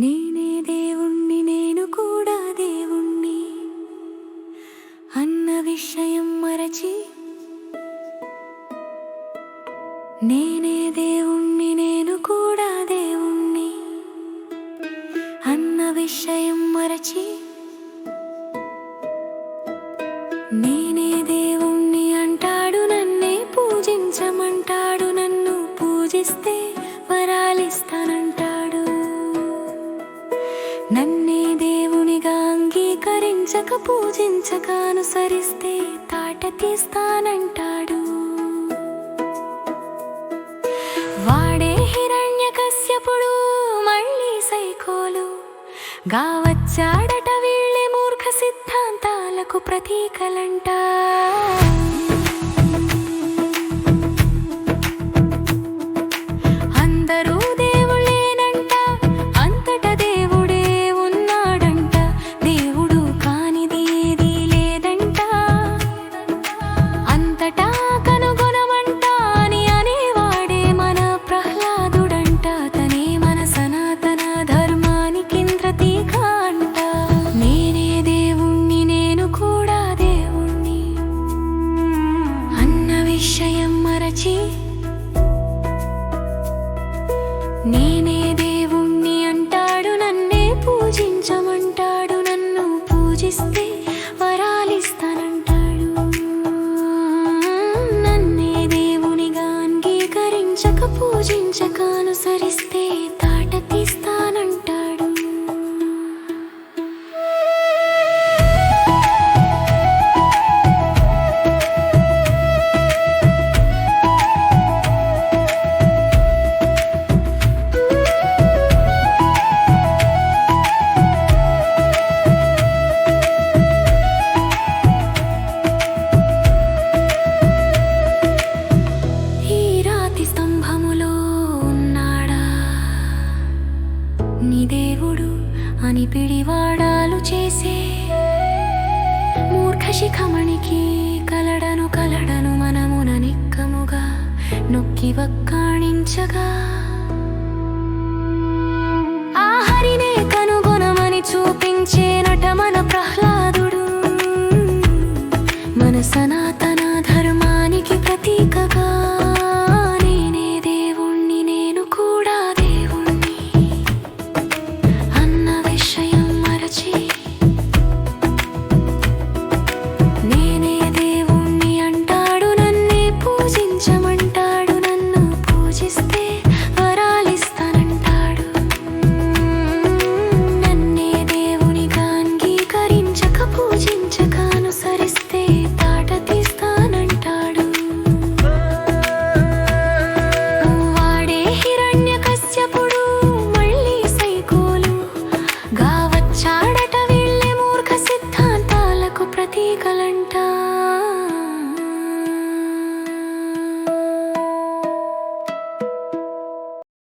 నేనే దేవుణ్ణి నేను కూడా దేవుణ్ణి అన్న విషయం మరచి నేనే దేవుణ్ణి నేను కూడా దేవుణ్ణి అన్న విషయం మరచి నేనే పూజించక పూజించక అనుసరిస్తే తాట తీస్తానంటాడు. వాడే హిరణ్య కశ్యపుడు మళ్ళీ సైకోలు. గావచ్చాడట వీళ్ళే మూర్ఖ సిద్ధాంతాలకు ప్రతీకలంటా. మనిషి నేనే దేవుణ్ణి అంటాడు నన్నే పూజించమంటాడు నన్ను పూజిస్తే వరాలిస్తానంటాడు. నన్నే దేవునిగా అంగీకరించక పూజించక అనుసరిస్తే పిడివాడాలు చేసే మూర్ఖ శిఖమణికి కలడను కలడను మనమున నిక్కముగా నొక్కి వక్కాణించగా. ఆ హరినే కనుగొనమని మన ప్రహ్లాదుడు. మన సనాతన ధర్మానికి ప్రతీకగా.